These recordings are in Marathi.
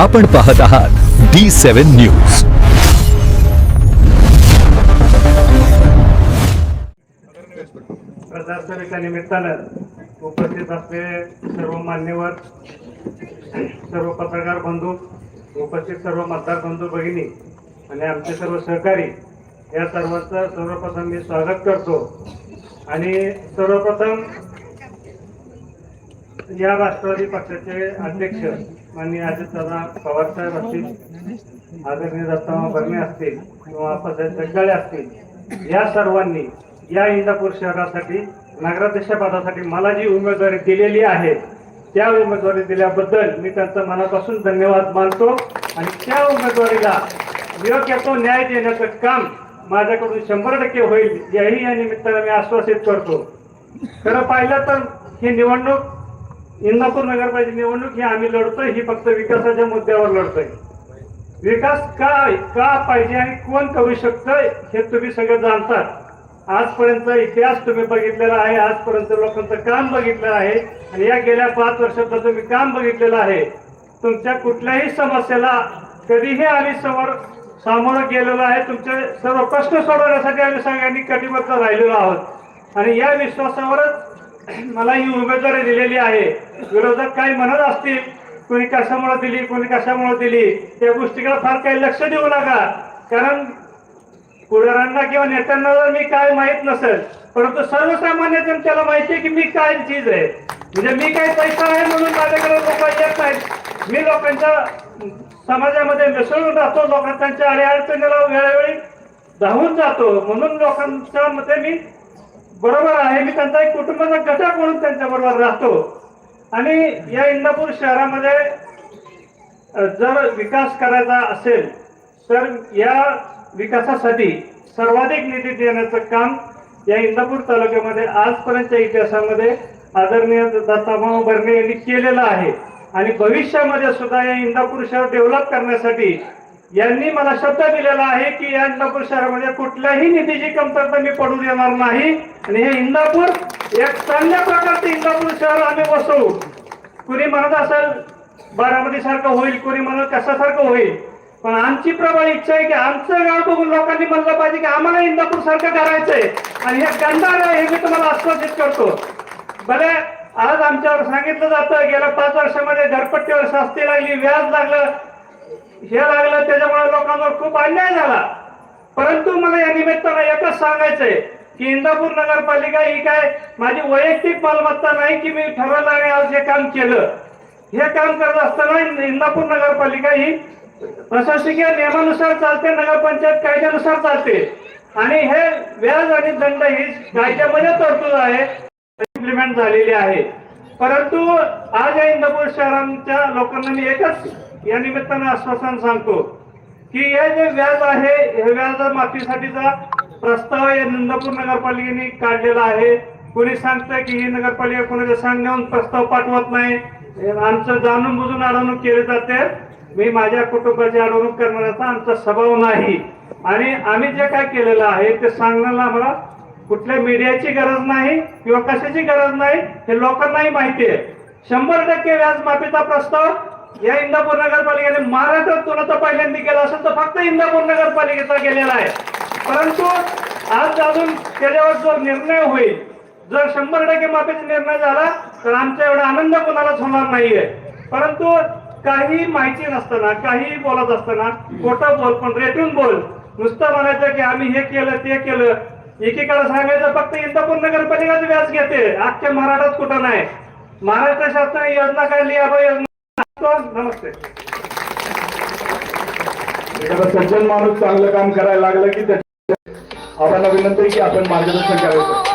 आपण पाहत आहात डी सेव्हन न्यूज प्रजासत्ताकाच्या निमित्तानं उपस्थित असलेले सर्व मान्यवर सर्व पत्रकार बंधू उपस्थित सर्व मतदार बंधू भगिनी आणि आमचे सर्व सहकारी या सर्वांचं सर्वप्रथम मी स्वागत करतो. आणि सर्वप्रथम या राष्ट्रवादी पक्षाचे अध्यक्ष माननीय अजितदादा पवार साहेब असतील आदरणीय दत्तामा बर्मे असतील किंवा आप्पासाहेब जगदाळे असतील या सर्वांनी या इंदापूर शहरासाठी नगराध्यक्ष पदासाठी मला जी उमेदवारी दिलेली आहे त्या उमेदवारी दिल्याबद्दल मी त्यांचा मनापासून धन्यवाद मानतो. आणि त्या उमेदवारीला योग्य तो न्याय देण्याचं काम माझ्याकडून शंभर टक्के होईल याही या निमित्तानं मी आश्वासित करतो. खरं पाहिलं तर ही निवडणूक इंदापूर नगरपालिका निवडणूक ही आम्ही लढतोय ही फक्त विकासाच्या मुद्द्यावर लढतोय. विकास काय का पाहिजे आणि कोण करू शकतोय हे तुम्ही सगळे जाणतात. आजपर्यंत इतिहास तुम्ही बघितलेला आहे आजपर्यंत लोकांचं काम बघितलेलं आहे आणि या गेल्या पाच वर्षाचं तुम्ही काम बघितलेलं आहे. तुमच्या कुठल्याही समस्येला कधीही आम्ही समोर सामोरं गेलेलो आहे. तुमचे सर्व प्रश्न सोडवण्यासाठी आम्ही सगळ्यांनी कटिबद्ध राहिलेलो आहोत. आणि या विश्वासावरच मला ही उमेदवारी दिलेली आहे. विरोधक काही म्हणत असतील कोणी कशामुळे दिली कोणी कशामुळे दिली त्या गोष्टीकडे फार काही लक्ष देऊ नका. कारण पुढाऱ्यांना किंवा नेत्यांना जर मी काय माहीत नसेल परंतु सर्वसामान्य जनतेला माहिती आहे की मी काय चीज आहे. म्हणजे मी काय पैसा आहे म्हणून माझ्याकडे लोक येत नाहीत. मी लोकांच्या समाजामध्ये मिसळून राहतो लोकांच्या अडीअडचणीला वेळोवेळी धावून जातो. म्हणून लोकांच्या मध्ये मी बरोबर आहे. मी त्यांचा एक कुटुंबाचा घटक म्हणून त्यांच्या बरोबर राहतो. आणि या इंदापूर शहरामध्ये जर विकास करायचा असेल तर या विकासासाठी सर्वाधिक निधी देण्याचं काम या इंदापूर तालुक्यामध्ये आजपर्यंतच्या इतिहासामध्ये आदरणीय दत्ताभाऊ भरणे यांनी केलेलं आहे. आणि भविष्यामध्ये सुद्धा या इंदापूर शहर डेव्हलप करण्यासाठी यांनी मला शब्द दिलेला आहे की या इंदापूर शहरामध्ये कुठल्याही निधीची कमतरता मी पडू देणार नाही. आणि हे इंदापूर एक चांगल्या प्रकारचं इंदापूर शहर आम्ही बसवू. कुणी म्हणत असेल बारामती सारखं होईल कुणी म्हणत कशासारखं होईल. पण आमची प्रबळ इच्छा आहे की आमचं गाव बघून लोकांनी म्हणलं पाहिजे की आम्हाला इंदापूर सारखं करायचंय आणि हे गंधार आहे हे मी तुम्हाला आश्वासित करतो. बरे आज आमच्यावर सांगितलं जातं गेल्या पाच वर्षामध्ये घरपट्टीवर शास्ती लागली व्याज लागलं हे लागलं त्याच्यामुळे लोकांवर खूप अन्याय झाला. परंतु मला या निमित्तानं एकच सांगायचंय की इंदापूर नगरपालिका ही काय माझी वैयक्तिक मालमत्ता नाही की मी ठरवलं आणि आज हे काम केलं. हे काम करत असताना इंदापूर नगरपालिका ही प्रशासकीय नियमानुसार चालते नगरपंचायत कायद्यानुसार चालते. आणि हे व्याज आणि दंड ही कायद्यामध्ये तरतूद आहे इम्प्लिमेंट झालेली आहे. परंतु आज या इंदापूर शहरांच्या लोकांना मी एकच या निमित्तानं आश्वासन सांगतो की हे जे व्याज आहे हे व्याज माफीसाठीचा प्रस्ताव या नंदपूर नगरपालिकेने काढलेला आहे. कोणी सांगतंय की ही नगरपालिका कोणाच्या सांगण्याहून प्रस्ताव पाठवत नाही? आमचं जाणून बुजून अडवणूक केली जाते. मी माझ्या कुटुंबाची अडवणूक करण्याचा आमचा स्वभाव नाही. आणि आम्ही जे काय केलेलं आहे ते सांगण्याला आम्हाला कुठल्या मीडियाची गरज नाही किंवा कशाची गरज नाही हे लोकांनाही माहिती आहे. शंभर टक्के व्याज माफीचा प्रस्ताव या इंदापूर नगरपालिकेने महाराष्ट्रात कोणाचा पहिल्यांदा केला असेल तर फक्त इंदापूर नगरपालिकेचा गेलेला आहे. परंतु आज अजून त्याच्यावर जो निर्णय होईल जर शंभर टक्के माफीचा निर्णय झाला तर आमचा एवढा आनंद कोणालाच होणार नाहीये. परंतु काही माहिती नसताना काही बोलत असताना खोटं बोल पण रेटून बोल नुसतं म्हणायचं की आम्ही हे केलं ते केलं. एकीकडे सांगायचं फक्त इंदापूर नगरपालिकाच व्याज घेते. आजच्या महाराष्ट्रात कुठं नाही. महाराष्ट्र शासनाने योजना काढली अभय योजना नमस्ते. एखादा सज्जन माणूस चांगलं काम करायला लागलं की त्याच्या आम्हाला विनंती की आपण मार्गदर्शन करायचं.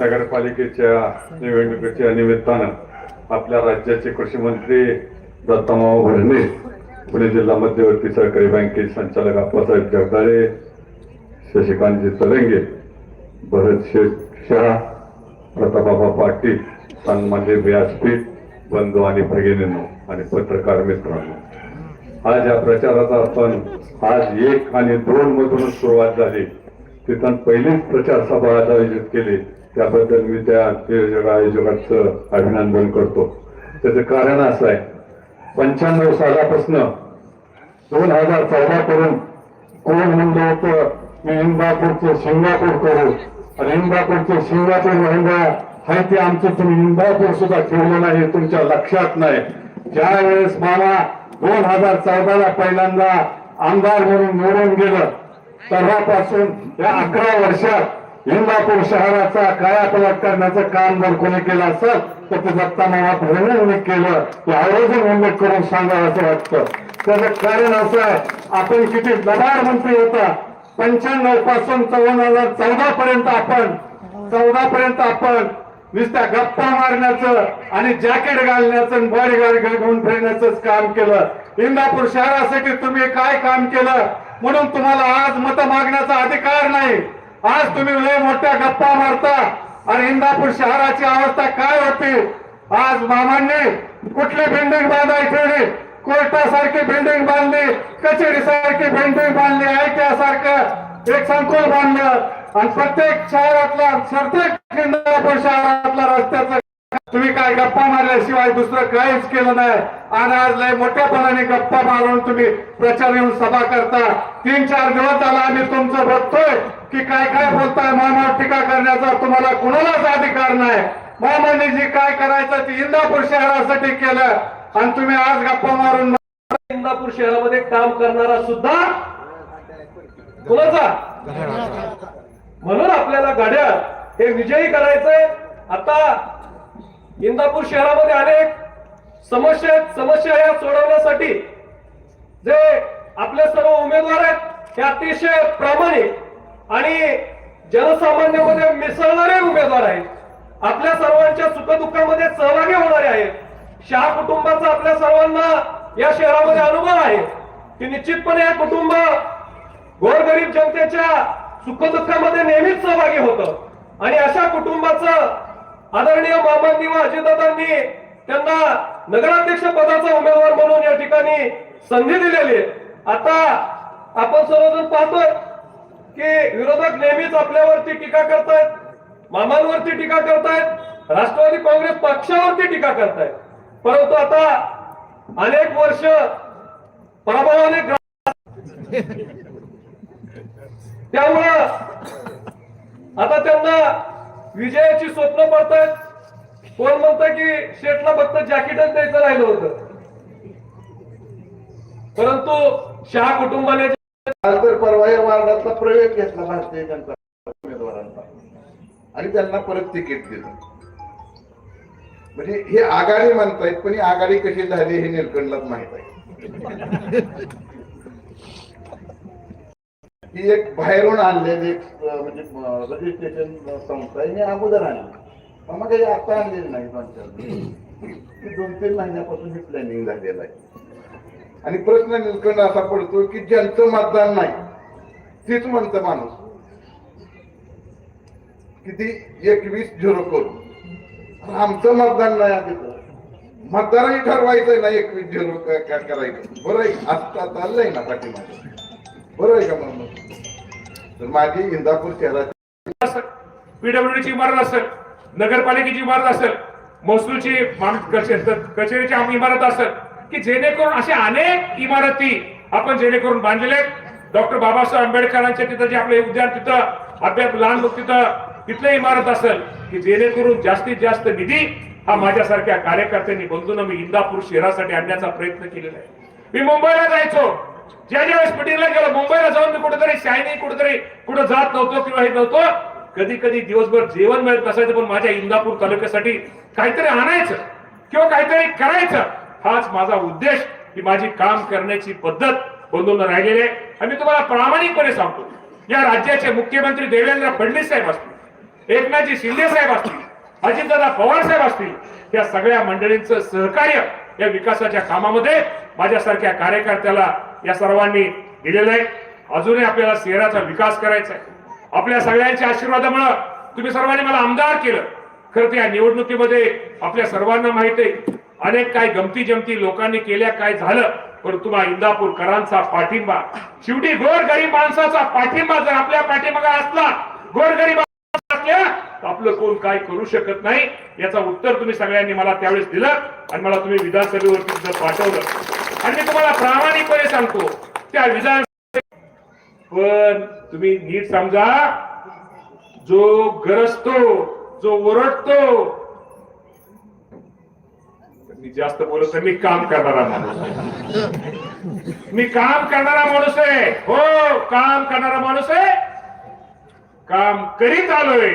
नगरपालिकेच्या निवडणुकीच्या निमित्तानं आपल्या राज्याचे कृषी मंत्री दत्तामाव भरणे पुणे जिल्हा मध्यवर्ती सहकारी बँकेचे संचालक अप्पासाहेब जगदाळे शशिकांतजी तरंगे भरत शेठ शहा प्रतापबाबा पाटील सन्मान्य व्यासपीठ बंधू आणि भगिनींनो आणि पत्रकार मित्रांनो आज या प्रचाराचा आपण आज एक आणि दोन मधूनच सुरुवात झाली. तिथं पहिलीच प्रचार सभा आज आयोजित केली. त्याबद्दल मी त्या नियोजक आयोजकाचं अभिनंदन करतो. त्याचं कारण असं आहे पंच्याण्णव सालापासून दोन हजार चौदा पर्यंत कोण म्हणलं होतं मी इंदापूरचे सिंगापूर करू? आणि इंदापूरचे सिंगापूर महिंद्रा हाय ते आमचं तुम्ही इंदापूर सुद्धा ठेवलं नाही हे तुमच्या लक्षात नाही. ज्या वेळेस दोन हजार चौदाला पहिल्यांदा आमदार म्हणून निवडून गेलं तेव्हापासून या अकरा वर्षात इंदापूर शहराचा कायापलट करण्याचं काम जर कोणी केलं असेल तर ते दत्ता मामा भरणे केलं ते आवर्जून उल्लेख करून सांगावं असं वाटतं. त्याचं कारण असं आहे आपण किती दबार मंत्री होता पंच्याण्णवपासून चौवन हजार चौदा पर्यंत आपण चौदा पर्यंत आपण नुसत्या गप्पा मारण्याचं आणि जॅकेट घालण्याचं बॉडी गार्ड घेऊन फिरण्याचं काम केलं. इंदापूर शहरासाठी तुम्ही काय काम केलं? म्हणून तुम्हाला आज मत मागण्याचा अधिकार नाही. आज तुम्ही लय मोठ्या गप्पा मारता. आणि इंदापूर शहराची अवस्था काय होती? आज मामांनी कुठली बिल्डिंग बांधायची कोर्टा कोर्टासारखी बिल्डिंग बांधली कचेरी सारखी बिल्डिंग बांधली आयटीआय सारखं एक संकुल बांधलं. आणि प्रत्येक शहरातला प्रत्येक इंदापूर शहरातला रस्त्याचं तुम्ही काय गप्पा मारल्याशिवाय दुसरं काहीच केलं नाही. आणि आज लय मोठ्यापणाने गप्पा मारून तुम्ही प्रचार येऊन सभा करता. तीन चार दिवस झाला आम्ही तुमचं बघतोय की काय काय बोलताय मामावर टीका करण्याचा तुम्हाला कुणालाच अधिकार नाही. मामाने जी काय करायचं ते इंदापूर शहरासाठी केलं. आणि तुम्ही आज गप्पा मारून इंदापूर शहरामध्ये काम करणारा सुद्धा कुणाचा? म्हणून आपल्याला गाड्या हे विजयी करायचंय. आता इंदापूर शहरामध्ये अनेक समस्या आहेत. समस्या या सोडवण्यासाठी जे आपले सर्व उमेदवार आहेत हे अतिशय प्रामाणिक आणि जनसामान्यामध्ये मिसळणारे उमेदवार आहेत. आपल्या सर्वांच्या सुखदुःखामध्ये सहभागी होणारे आहेत. शहा कुटुंबाचा आपल्या सर्वांना या शहरामध्ये अनुभव आहे. की निश्चितपणे हे कुटुंब गोरगरीब जनतेच्या सुखदुःखामध्ये नेहमीच सहभागी होतं. आणि अशा कुटुंबाचं आदरणीय मामांनी व अजितदादांनी त्यांना नगराध्यक्ष पदाचा उमेदवार म्हणून या ठिकाणी संधी दिलेली आहे. आता आपण सर्वजण पाहतोय की विरोधक नेहमीच आपल्यावरती टीका करतायत मामांवरती टीका करतायत राष्ट्रवादी काँग्रेस पक्षावरती टीका करतायत. परंतु आता अनेक वर्ष पराभवाने त्यामुळं आता त्यांना विजयाची स्वप्न पडतात. कोण म्हणत की शेठला फक्त जॅकेटच द्यायचं राहिलं होतं. परंतु शहा कुटुंबाने आज परवा या वार्डातला प्रवेश घेतला भारतीय जनता उमेदवारांचा. आणि त्यांना परत तिकीट दिलं. म्हणजे हे आघाडी म्हणतायत पण ही आघाडी कशी झाली हे निलकंडलाच माहीत आहे. ही एक बाहेरून आणलेली एक म्हणजे रजिस्ट्रेशन संस्था आहे. ही अगोदर आणली. मग काही आता आणलेली नाही दोन चार दोन तीन महिन्यापासून ही प्लॅनिंग झालेलं आहे. आणि प्रश्न निलकंड असा पडतो की ज्यांचं मतदान नाही तीच म्हणतं माणूस. किती? एकवीस झिरो करू आमचं मतदान नाही आधी तर. मतदारही ठरवायचंय ना एकवीस झिरो करायचं. बरं आहे आता चाललंय ना पाठीमागे. बरोबर आहे का मग? तर माझी इंदापूर शहराची पीडब्ल्यूडीची इमारत असेल नगरपालिकेची इमारत असेल महसूलची कचेरीची इमारत असेल की जेणेकरून असे अनेक इमारती आपण जेणेकरून बांधलेले आहेत. डॉक्टर बाबासाहेब आंबेडकरांच्या तिथं जे आपले उद्यान तिथं अभ्यास लहान मुलं तिथं तिथलं इमारत असेल की जेणेकरून जास्तीत जास्त निधी हा माझ्यासारख्या कार्यकर्त्यांनी बंधून मी इंदापूर शहरासाठी आणण्याचा प्रयत्न केलेला आहे. मी मुंबईला जायचो. ज्या ज्या वेळेस मिटिंगला गेलो मुंबईला जाऊन मी कुठेतरी शायनी कुठेतरी कुठं जात नव्हतो किंवा हे नव्हतो कधी कधी दिवसभर जेवण मिळत नसायचं पण माझ्या इंदापूर तालुक्यासाठी काहीतरी आणायचं किंवा काहीतरी करायचं हाच माझा उद्देश. ही माझी काम करण्याची पद्धत बंधून राहिलेली आहे. आणि मी तुम्हाला प्रामाणिकपणे सांगतो या राज्याचे मुख्यमंत्री देवेंद्र फडणवीस साहेब असतील एकनाथजी शिंदे साहेब असतील अजितदादा पवार साहेब असतील या सगळ्या मंडळींचं सहकार्य या विकासाच्या कामामध्ये माझ्यासारख्या कार्यकर्त्याला या सर्वांनी दिलेलं आहे. अजूनही आपल्याला शहराचा विकास करायचा आहे. आपल्या सगळ्यांच्या आशीर्वादामुळं तुम्ही सर्वांनी मला आमदार केलं. खरं तर या निवडणुकीमध्ये आपल्या सर्वांना माहीत आहे. अनेक काय गमती जमती लोकांनी केल्या काय झालं परंतु तुम्हाला इंदापूरकरांचा पाठिंबा शेवटी गोर गरीब माणसाचा पाठिंबा जर आपल्या पाठिंबा असला गोर गरीब असल्या आपलं कोण काय करू शकत नाही? याचा उत्तर तुम्ही सगळ्यांनी मला त्यावेळेस दिलं आणि मला तुम्ही विधानसभेवरती तिथं पाठवलं. आणि मी तुम्हाला प्रामाणिकपणे सांगतो त्या विधान पण तुम्ही नीट समजा जो गरजतो जो ओरडतो मी जास्त बोलत मी काम करणारा माणूस आहे. मी काम करणारा माणूस आहे. हो काम करणारा माणूस आहे. काम करीत आलोय.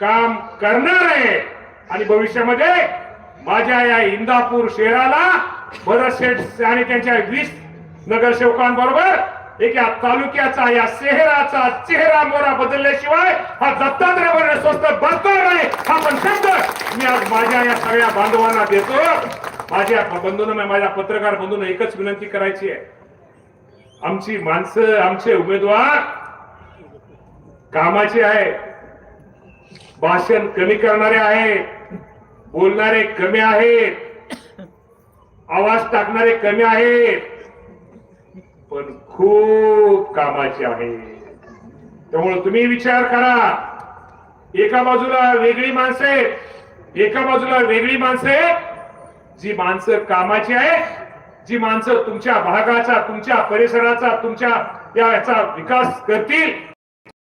काम करणार आहे. आणि भविष्यामध्ये माझ्या या इंदापूर शहराला भरत आणि त्यांच्या वीस नगरसेवकांबरोबर एक या तालुक्याचा या शहराचा चेहरा मोरा बदलल्याशिवाय हा दत्तात्रय वर्ण स्वस्त बसणार नाही. हा पण शब्द मी आज माझ्या या सगळ्या बांधवांना देतो. माझ्या बंधूंना माझ्या पत्रकार बंधूंना एकच विनंती करायची आहे. आमची माणसं आमचे उमेदवार कामाचे आहे. भाषण कमी करणारे आहे. बोलणारे कमी आहेत. आवाज टाकणारे कमी आहेत. पण खूप कामाचे आहेत. त्यामुळे तुम्ही विचार करा. एका बाजूला वेगळी माणसं आहेत. एका बाजूला वेगळी माणसं आहेत. जी माणसं कामाची आहेत जी माणसं तुमच्या भागाचा तुमच्या परिसराचा तुमच्या याचा विकास करतील.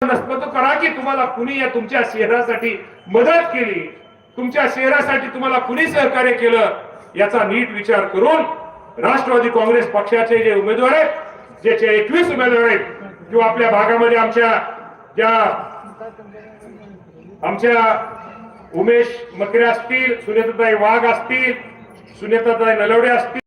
नसतं करा की तुम्हाला कुणी या तुमच्या शहरासाठी मदत केली. तुमच्या शहरासाठी तुम्हाला कुणी सहकार्य केलं याचा नीट विचार करून राष्ट्रवादी काँग्रेस पक्षाचे जे उमेदवार आहेत ज्याचे एकवीस उमेदवार आहेत किंवा आपल्या भागामध्ये आमच्या ज्या आमच्या उमेश मकरे असतील सुनेताताई वाघ असतील सुनेताताई नलवडे असतील